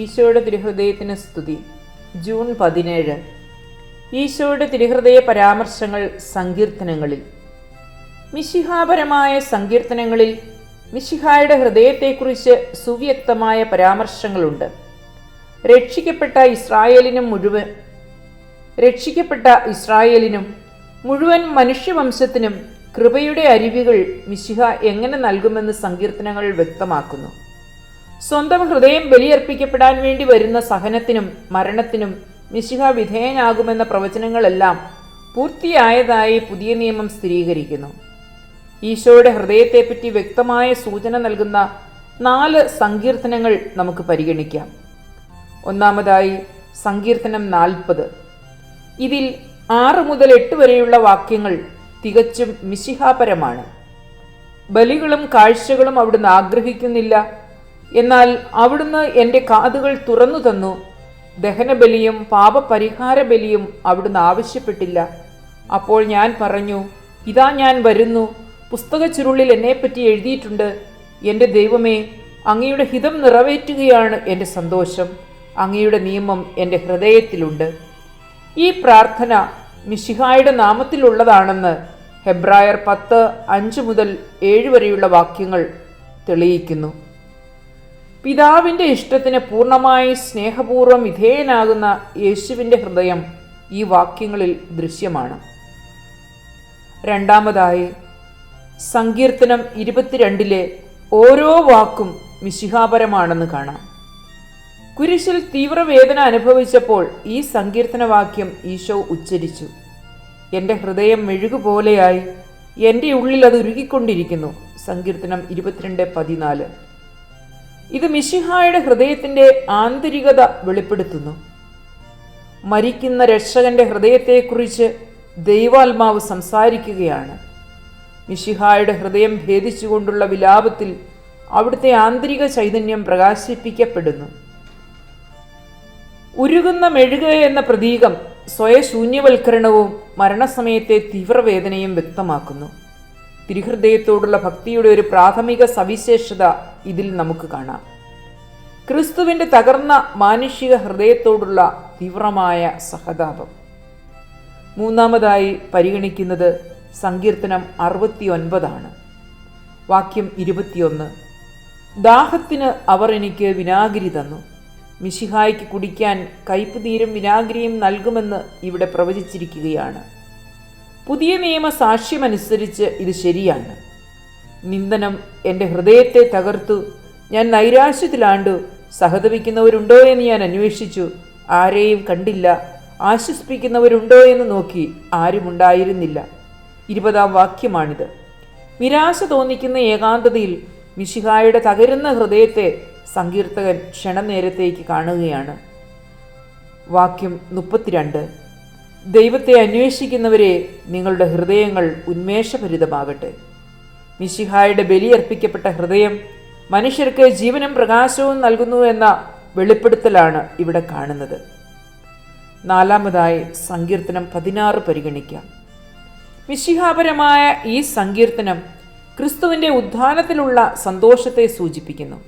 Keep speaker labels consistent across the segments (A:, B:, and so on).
A: ഈശോയുടെ തിരുഹൃദയത്തിന് സ്തുതി. ജൂൺ പതിനേഴ്. ഈശോയുടെ തിരുഹൃദയ പരാമർശങ്ങൾ സങ്കീർത്തനങ്ങളിൽ. മിശിഹാപരമായ സങ്കീർത്തനങ്ങളിൽ മിശിഹായുടെ ഹൃദയത്തെക്കുറിച്ച് സുവ്യക്തമായ പരാമർശങ്ങളുണ്ട്. രക്ഷിക്കപ്പെട്ട ഇസ്രായേലിനും മുഴുവൻ രക്ഷിക്കപ്പെട്ട ഇസ്രായേലിനും മുഴുവൻ മനുഷ്യവംശത്തിനും കൃപയുടെ അരുവികൾ മിശിഹ എങ്ങനെ നൽകുമെന്ന് സങ്കീർത്തനങ്ങൾ വ്യക്തമാക്കുന്നു. സ്വന്തം ഹൃദയം ബലിയർപ്പിക്കപ്പെടാൻ വേണ്ടി വരുന്ന സഹനത്തിനും മരണത്തിനും മിശിഹ വിധേയനാകുമെന്ന പ്രവചനങ്ങളെല്ലാം പൂർത്തിയായതായി പുതിയ നിയമം സ്ഥിരീകരിക്കുന്നു. ഈശോയുടെ ഹൃദയത്തെപ്പറ്റി വ്യക്തമായ സൂചന നൽകുന്ന നാല് സങ്കീർത്തനങ്ങൾ നമുക്ക് പരിഗണിക്കാം. ഒന്നാമതായി സങ്കീർത്തനം നാൽപ്പത്. ഇതിൽ ആറ് മുതൽ എട്ട് വരെയുള്ള വാക്യങ്ങൾ തികച്ചും മിശിഹാപരമാണ്. ബലികളും കാഴ്ചകളും അവിടുന്ന് ആഗ്രഹിക്കുന്നില്ല. എന്നാൽ അവിടുന്ന് എന്റെ കാതുകൾ തുറന്നു തന്നു. ദഹനബലിയും പാപപരിഹാര ബലിയും അവിടുന്ന് ആവശ്യപ്പെട്ടില്ല. അപ്പോൾ ഞാൻ പറഞ്ഞു ഇതാ ഞാൻ വരുന്നു. പുസ്തക ചുരുളിൽ എന്നെപ്പറ്റി എഴുതിയിട്ടുണ്ട്. എന്റെ ദൈവമേ അങ്ങയുടെ ഹിതം നിറവേറ്റുകയാണ് എന്റെ സന്തോഷം. അങ്ങയുടെ നിയമം എന്റെ ഹൃദയത്തിലുണ്ട്. ഈ പ്രാർത്ഥന മിശിഹായുടെ നാമത്തിലുള്ളതാണെന്ന് ഹെബ്രായർ പത്ത് അഞ്ച് മുതൽ ഏഴ് വരെയുള്ള വാക്യങ്ങൾ തെളിയിക്കുന്നു. പിതാവിന്റെ ഇഷ്ടത്തിന് പൂർണമായി സ്നേഹപൂർവം വിധേയനാകുന്ന യേശുവിന്റെ ഹൃദയം ഈ വാക്യങ്ങളിൽ ദൃശ്യമാണ്. രണ്ടാമതായി സങ്കീർത്തനം ഇരുപത്തിരണ്ടിലെ ഓരോ വാക്കും മിശിഹാപരമാണെന്ന് കാണാം. കുരിശിൽ തീവ്രവേദന അനുഭവിച്ചപ്പോൾ ഈ സങ്കീർത്തനവാക്യം ഈശോ ഉച്ചരിച്ചു. എന്റെ ഹൃദയം മെഴുകുപോലെയായി എന്റെ ഉള്ളിൽ അത് ഉരുകിക്കൊണ്ടിരിക്കുന്നു. സങ്കീർത്തനം ഇരുപത്തിരണ്ട് പതിനാല്. ഇത് മിശിഹായുടെ ഹൃദയത്തിന്റെ ആന്തരികത വെളിപ്പെടുത്തുന്നു. മരിക്കുന്ന രക്ഷകന്റെ ഹൃദയത്തെക്കുറിച്ച് ദൈവാത്മാവ് സംസാരിക്കുകയാണ്. മിശിഹായുടെ ഹൃദയം ഭേദിച്ചുകൊണ്ടുള്ള വിലാപത്തിൽ അവിടുത്തെ ആന്തരിക ചൈതന്യം പ്രകാശിപ്പിക്കപ്പെടുന്നു. ഉരുകുന്ന മെഴുക എന്ന പ്രതീകം സ്വയശൂന്യവൽക്കരണവും മരണസമയത്തെ തീവ്രവേദനയും വ്യക്തമാക്കുന്നു. തിരുഹൃദയത്തോടുള്ള ഭക്തിയുടെ ഒരു പ്രാഥമിക സവിശേഷത ഇതിൽ നമുക്ക് കാണാം. ക്രിസ്തുവിന്റെ തകർന്ന മാനുഷിക ഹൃദയത്തോടുള്ള തീവ്രമായ സഹതാപം. മൂന്നാമതായി പരിഗണിക്കുന്നത് സങ്കീർത്തനം അറുപത്തി ഒൻപതാണ് വാക്യം ഇരുപത്തിയൊന്ന്. ദാഹത്തിന് അവർ എനിക്ക് വിനാഗിരി തന്നു. മിശിഹായ്ക്ക് കുടിക്കാൻ കയ്പുതീരും വിനാഗിരിയും നൽകുമെന്ന് ഇവിടെ പ്രവചിച്ചിരിക്കുകയാണ്. പുതിയ നിയമ സാക്ഷ്യമനുസരിച്ച് ഇത് ശരിയാണ്. നിന്ദനം എന്റെ ഹൃദയത്തെ തകർത്തു. ഞാൻ നൈരാശ്യത്തിലാണ്ടു സഹതപിക്കുന്നവരുണ്ടോ എന്ന് ഞാൻ അന്വേഷിച്ചു. ആരെയും കണ്ടില്ല. ആശ്വസിപ്പിക്കുന്നവരുണ്ടോ എന്ന് നോക്കി ആരുമുണ്ടായിരുന്നില്ല. ഇരുപതാം വാക്യമാണിത്. നിരാശ തോന്നിക്കുന്ന ഏകാന്തതയിൽ മിശിഹായുടെ തകരുന്ന ഹൃദയത്തെ സങ്കീർത്തകൻ ക്ഷണനേരത്തേക്ക് കാണുകയാണ്. വാക്യം മുപ്പത്തിരണ്ട്. ദൈവത്തെ അന്വേഷിക്കുന്നവരെ നിങ്ങളുടെ ഹൃദയങ്ങൾ ഉന്മേഷഭരിതമാകട്ടെ. മിശിഹായുടെ ബലിയർപ്പിക്കപ്പെട്ട ഹൃദയം മനുഷ്യർക്ക് ജീവനും പ്രകാശവും നൽകുന്നു എന്ന വെളിപ്പെടുത്തലാണ് ഇവിടെ കാണുന്നത്. നാലാമതായി സങ്കീർത്തനം പതിനാറ് പരിഗണിക്കാം. മിശിഹാപരമായ ഈ സങ്കീർത്തനം ക്രിസ്തുവിന്റെ ഉദ്ധാനത്തിലുള്ള സന്തോഷത്തെ സൂചിപ്പിക്കുന്നു.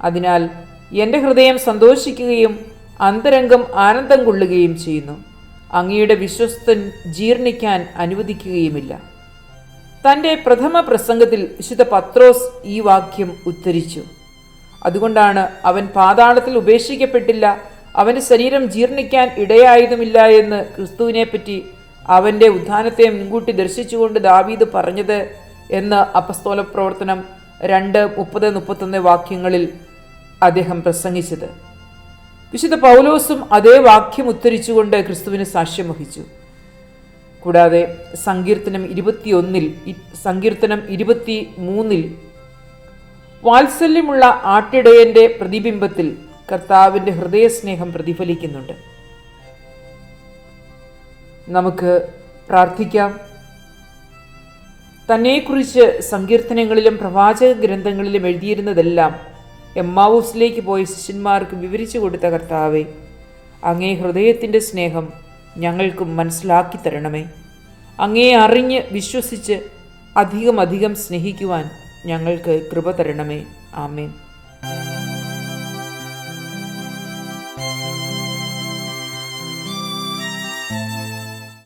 A: അതിനാൽ എന്റെ ഹൃദയം സന്തോഷിക്കുകയും അന്തരംഗം ആനന്ദം കൊള്ളുകയും ചെയ്യുന്നു. അങ്ങയുടെ വിശ്വസ്തൻ ജീർണിക്കാൻ അനുവദിക്കുകയുമില്ല. തന്റെ പ്രഥമ പ്രസംഗത്തിൽ വിശുദ്ധ പത്രോസ് ഈ വാക്യം ഉദ്ധരിച്ചു. അതുകൊണ്ടാണ് അവൻ പാതാളത്തിൽ ഉപേക്ഷിക്കപ്പെട്ടില്ല അവന്റെ ശരീരം ജീർണിക്കാൻ ഇടയായതുമില്ല എന്ന് ക്രിസ്തുവിനെപ്പറ്റി അവന്റെ ഉത്ഥാനത്തെ മുൻകൂട്ടി ദർശിച്ചുകൊണ്ട് ദാവീദ് പറഞ്ഞത് എന്ന് അപസ്തോല പ്രവർത്തനം രണ്ട് മുപ്പത് മുപ്പത്തൊന്ന് വാക്യങ്ങളിൽ അദ്ദേഹം പ്രസംഗിച്ചത്. വിശുദ്ധ പൗലോസും അതേ വാക്യം ഉദ്ധരിച്ചുകൊണ്ട് ക്രിസ്തുവിന് സാക്ഷ്യം വഹിച്ചു. കൂടാതെ സങ്കീർത്തനം ഇരുപത്തിയൊന്നിൽ സങ്കീർത്തനം ഇരുപത്തി മൂന്നിൽ വാത്സല്യമുള്ള ആട്ടിടയന്റെ പ്രതിബിംബത്തിൽ കർത്താവിന്റെ ഹൃദയസ്നേഹം പ്രതിഫലിക്കുന്നുണ്ട്. നമുക്ക് പ്രാർത്ഥിക്കാം. തന്നെക്കുറിച്ച് സങ്കീർത്തനങ്ങളിലും പ്രവാചക ഗ്രന്ഥങ്ങളിലും എഴുതിയിരുന്നതെല്ലാം എമ്മാവൂസിലേക്ക് പോയ ശിഷ്യന്മാർക്ക് വിവരിച്ചു കൊടുത്ത കർത്താവെ അങ്ങേ ഹൃദയത്തിന്റെ സ്നേഹം ഞങ്ങൾക്കും മനസ്സിലാക്കി തരണമേ. അങ്ങേ അറിഞ്ഞ് വിശ്വസിച്ച് അധികം അധികം സ്നേഹിക്കുവാൻ ഞങ്ങൾക്ക് കൃപ തരണമേ. ആമേൻ.